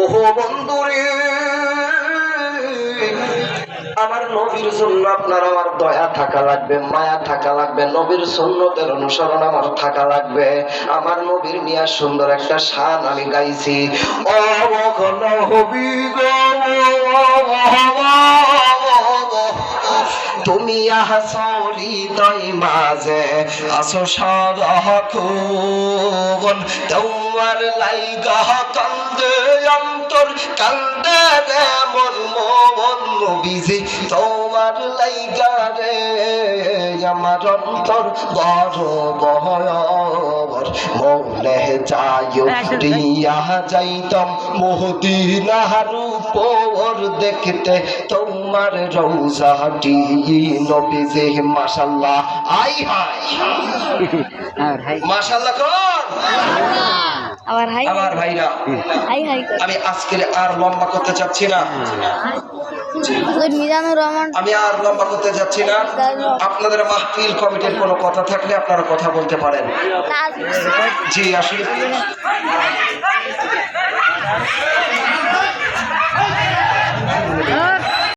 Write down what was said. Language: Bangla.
ওহো বন্ধুরে, আমার নবীর জন্য আপনার আমার দয়া থাকা লাগবে, মায়া থাকা লাগবে, নবীর অনুসরণ আমার থাকা লাগবে। আমার নবীর নিয়ে সুন্দর একটা শান আমি গাইছি। তুমি আহসরি মাঝে, আসো তোমার লাইগা কান্দে অন্তর কান্দে রে মন মন নবীজি। তোমার লাইগা রে আমার অন্তর বড় বহর মৌলে যাইও রিয়া যাইতাম মোহদিনার উপর দেখতে। তোমার রৌজাটি নবীজি মাশাল্লাহ। আই হাই আর হাই। মাশাল্লাহ কোন আবার হাই আমার ভাইরা। হাই হাই আমি আজকে আর লম্বা করতে চাচ্ছি না। মিজানুর রহমান। আমি আর লম্বা করতে যাচ্ছি না। আপনাদের মাহফিল কমিটির কোনো কথা থাকলে আপনারা কথা বলতে পারেন। জি আসলে